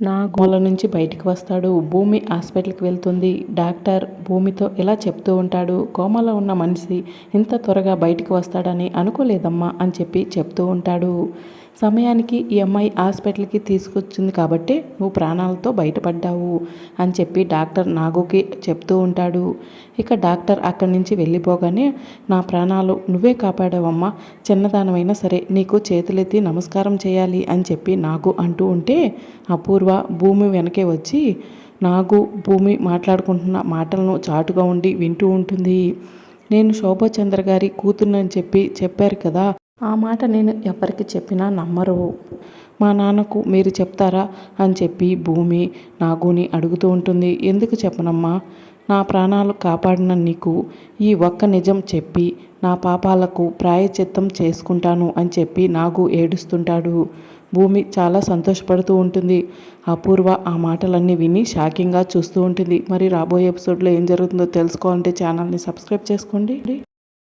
నా గోల నుంచి బయటికి వస్తాడు. భూమి హాస్పిటల్కి వెళ్తుంది. డాక్టర్ భూమితో ఇలా చెప్తూ ఉంటాడు కోమలో ఉన్న మనిషి ఇంత త్వరగా బయటికి వస్తాడని అనుకోలేదమ్మా అని చెప్పి చెప్తూ ఉంటాడు. సమయానికి ఈ అమ్మాయి హాస్పిటల్కి తీసుకొచ్చింది కాబట్టి నువ్వు ప్రాణాలతో బయటపడ్డావు అని చెప్పి డాక్టర్ నాగుకి చెప్తూ ఉంటాడు. ఇక డాక్టర్ అక్కడి నుంచి వెళ్ళిపోగానే నా ప్రాణాలు నువ్వే కాపాడావమ్మా చిన్నదానమైనా సరే నీకు చేతులెత్తి నమస్కారం చేయాలి అని చెప్పి నాగు అంటూ ఉంటే అపూర్వ భూమి వెనకే వచ్చి నాగు భూమి మాట్లాడుకుంటున్న మాటలను చాటుగా ఉండి వింటూ ఉంటుంది. నేను శోభచంద్ర గారి కూతురునని చెప్పి చెప్పారు కదా ఆ మాట నేను ఎవరికి చెప్పినా నమ్మరు. మా నాన్నకు మీరు చెప్తారా? అని చెప్పి భూమి నాగుని అడుగుతూ ఉంటుంది. ఎందుకు చెప్పనమ్మా? నా ప్రాణాలు కాపాడిన నీకు ఈ ఒక్క నిజం చెప్పి నా పాపాలకు ప్రాయచిత్తం చేసుకుంటాను అని చెప్పి నాగు ఏడుస్తుంటాడు. భూమి చాలా సంతోషపడుతూ ఉంటుంది. అపూర్వ ఆ మాటలన్నీ విని షాకింగ్గా చూస్తూ ఉంటుంది. మరి రాబోయే ఎపిసోడ్లో ఏం జరుగుతుందో తెలుసుకోవాలంటే ఛానల్ని సబ్స్క్రైబ్ చేసుకోండి.